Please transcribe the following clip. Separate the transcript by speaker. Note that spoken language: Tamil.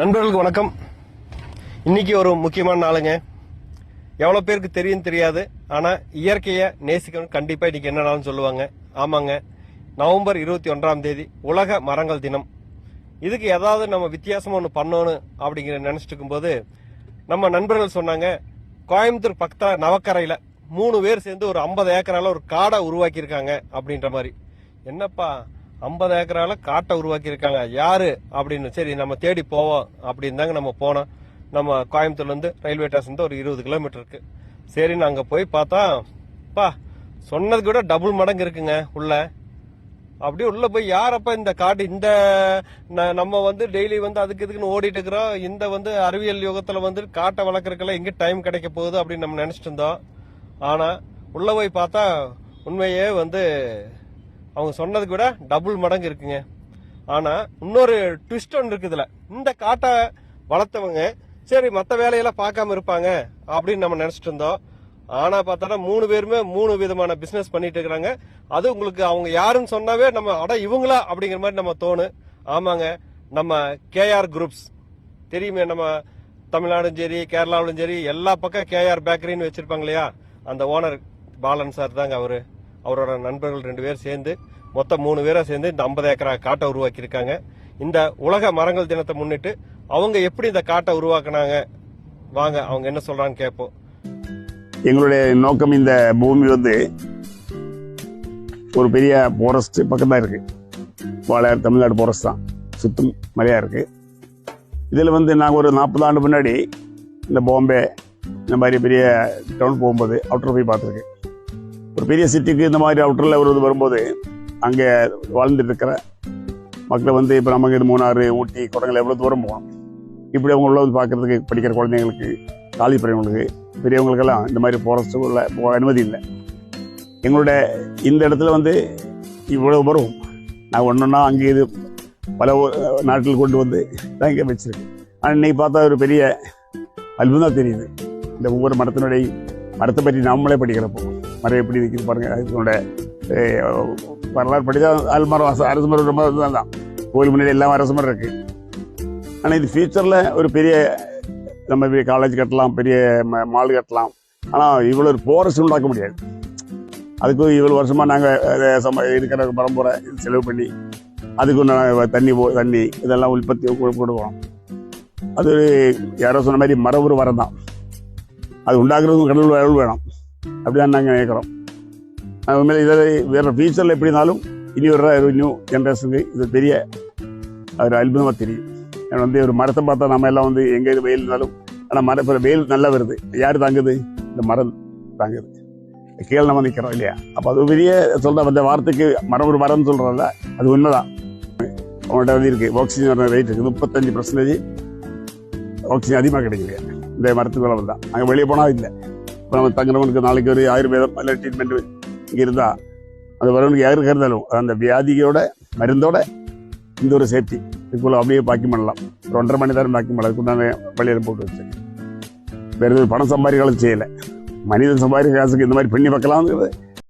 Speaker 1: நண்பர்களுக்கு வணக்கம். இன்னைக்கு ஒரு முக்கியமான நாளுங்க. எவ்வளோ பேருக்கு தெரியும் தெரியாது. ஆனால் இயற்கையை நேசிக்கணும். கண்டிப்பாக இன்னைக்கு என்ன நாள்னு சொல்லுவாங்க. ஆமாங்க. நவம்பர் இருபத்தி ஒன்றாம் தேதி உலக மரங்கள் தினம். இதுக்கு ஏதாவது நம்ம வித்தியாசமாக ஒன்று பண்ணணும் அப்படிங்கிற நினச்சிட்டு இருக்கும்போது நம்ம நண்பர்கள் சொன்னாங்க கோயம்புத்தூர் பக்கத்தில் நவக்கரையில் மூணு பேர் சேர்ந்து ஒரு ஐம்பது ஏக்கரால ஒரு காடை உருவாக்கியிருக்காங்க அப்படின்ற மாதிரி. என்னப்பா ஐம்பது ஏக்கரால காட்டை உருவாக்கியிருக்காங்க. யாரு? அப்படின்னு சரி நம்ம தேடி போவோம். அப்படின்னு தாங்க நம்ம போனோம். நம்ம கோயம்புத்தூர்லேருந்து ரயில்வே ஸ்டேஷன் ஒரு இருபது கிலோமீட்டர் இருக்கு. சரி நாங்கள் போய் பார்த்தா பா சொன்னது கூட டபுள் மடங்கு இருக்குங்க உள்ள. அப்படியே உள்ள போய் யாரப்ப இந்த காட்டு இந்த நம்ம வந்து டெய்லி வந்து அதுக்கு இதுக்குன்னு ஓடிட்டு இருக்கிறோம். இந்த வந்து அறிவியல் யுகத்துல வந்து காட்டை வளர்க்கறதுக்கெல்லாம் எங்க டைம் கிடைக்க போகுது அப்படின்னு நம்ம நினைச்சிட்டு இருந்தோம். ஆனா உள்ள போய் பார்த்தா உண்மையே வந்து அவங்க சொன்னதுக்கு விட டபுள் மடங்கு இருக்குங்க. ஆனால் இன்னொரு ட்விஸ்ட் ஒன்று இருக்குதுல. இந்த காட்டை வளர்த்தவங்க சரி மற்ற வேலையெல்லாம் பார்க்காம இருப்பாங்க அப்படின்னு நம்ம நினச்சிட்டு இருந்தோம். ஆனால் பார்த்தா மூணு பேருமே மூணு விதமான பிஸ்னஸ் பண்ணிட்டு இருக்கிறாங்க. அது உங்களுக்கு அவங்க யாருன்னு சொன்னாவே நம்ம அட இவங்களா அப்படிங்கிற மாதிரி நம்ம தோணும் ஆமாங்க நம்ம கேஆர் குரூப்ஸ் தெரியுமே நம்ம தமிழ்நாடும் சரி கேரளாவிலும் சரி எல்லா பக்கம் கேஆர் பேக்கரின்னு வச்சிருப்பாங்க இல்லையா? அந்த ஓனர் பாலன் சார் தாங்க அவரு. அவரோட நண்பர்கள் ரெண்டு பேர் சேர்ந்து மொத்தம் மூணு பேரா சேர்ந்து இந்த ஐம்பது ஏக்கரா காட்டை உருவாக்கியிருக்காங்க. இந்த உலக மரங்கள் தினத்தை முன்னிட்டு அவங்க எப்படி இந்த காட்டை உருவாக்குனாங்க? வாங்க அவங்க என்ன சொல்றான்னு கேட்போம்.
Speaker 2: எங்களுடைய நோக்கம் இந்த பூமி வந்து ஒரு பெரிய ஃபாரஸ்ட் பக்கம் தான் இருக்கு. வாழையார் தமிழ்நாடு ஃபாரஸ்ட் தான். சுத்தம் மலையா இருக்கு. இதில் வந்து நாங்கள் ஒரு நாற்பது ஆண்டு முன்னாடி இந்த பாம்பே இந்த மாதிரி பெரிய டவுன் போகும்போது அவுட்டர் போய் பார்த்துருக்கு ஒரு பெரிய சிட்டிக்கு இந்த மாதிரி அவுட்டரில் ஒரு இது வரும்போது அங்கே வாழ்ந்துட்டு இருக்கிற மக்களை வந்து இப்போ நமக்கு இது மூணாறு ஊட்டி குடங்கள் எவ்வளோ தூரம் போகணும்? இப்படி அவங்க உள்ள வந்து பார்க்கறதுக்கு படிக்கிற குழந்தைங்களுக்கு காலி பிறவங்களுக்கு பெரியவங்களுக்கெல்லாம் இந்த மாதிரி ஃபாரஸ்ட்டுக்குள்ள போக அனுமதி இல்லை. எங்களோட இந்த இடத்துல வந்து இவ்வளவு வரும். நான் ஒன்றா அங்கே இது பல நாட்டில் கொண்டு வந்து தான் இங்கே வச்சுருக்கேன். ஆனால் இன்னைக்கு பார்த்தா ஒரு பெரிய அல்பம் தெரியுது. இந்த ஒவ்வொரு மரத்தினுடைய மரத்தை பற்றி நாமளே படிக்கிறப்போ. மரம் எப்படி நிற்கிது பாருங்கள் இதனோட வரலாறு படித்தா அல்மரம் அரசு அரசு மரம் ரொம்ப தான் தான். கோயில் முன்னாடி எல்லாம் அரசு மரம் இருக்கு. ஆனால் இது ஃபியூச்சரில் ஒரு பெரிய நம்ம பெரிய காலேஜ் கட்டலாம் பெரிய ம- மால் கட்டலாம். ஆனால் இவ்வளோ ஒரு ஃபாரஸ்ட் உண்டாக்க முடியாது. அதுக்கு இவ்வளோ வருஷமாக நாங்கள் சம இருக்கிற பரம்பரை செலவு பண்ணி அதுக்கு நாங்கள் தண்ணி போ தண்ணி இதெல்லாம் உற்பத்தி கொடுக்கணும். அது ஒரு யாரோ சொன்ன மாதிரி மரபுரு வரம் தான் அது உண்டாக்குறதுக்கும் கடவுள் அருள் வேணும். அப்படிதான் நாங்கள் நினைக்கிறோம். அது இதை இதில் வேறு ஃபியூச்சரில் எப்படினாலும் இனி வர்ற நியூ ஜென்ரேஷனுக்கு இது பெரிய ஒரு அற்புதமாக தெரியும். ஏன்னா வந்து ஒரு மரத்தை பார்த்தா நம்ம எல்லாம் வந்து எங்கே இது வெயில் இருந்தாலும் ஆனால் மரம் இப்போ வெயில் நல்லா வருது. யார் தாங்குது? இந்த மரம் தாங்குது. கீழே நம்ம நிற்கிறோம் இல்லையா? அப்போ அது பெரிய சொல்ற அந்த வார்த்தைக்கு மரம் ஒரு மரம்னு சொல்கிறோம்ல அது உண்மைதான். அவங்கள்ட்ட வந்து இருக்குது ஆக்சிஜன் ரேட் இருக்குது முப்பத்தஞ்சு பர்சன்டேஜ் ஆக்சிஜன் அதிகமாக கிடைக்குது. இந்த மரத்துக்கு வளம் தான் அங்கே வெளியே போனால் இல்லை. இப்போ நம்ம தங்குறவனுக்கு நாளைக்கு ஒரு ஆயுர்வேதம் இல்லை ட்ரீட்மெண்ட் இருந்தால் அது வரவனுக்கு யாருக்கு இருந்தாலும் அந்த வியாதியோட மருந்தோட இந்த ஒரு சேஃப்டி இதுக்குள்ளே அப்படியே பாக்கி பண்ணலாம். ஒரு ஒன்றரை மணி நேரம் பாக்கி பண்ணலாம். அதுக்குண்டான வழியில் போட்டு வச்சேன் வேறு எதுவும் பணம் சம்பாதிக்கலாம் செய்யலை. மனிதன் சம்பாதிக்க காசுக்கு இந்த மாதிரி பண்ணி பார்க்கலாம்ங்கிறது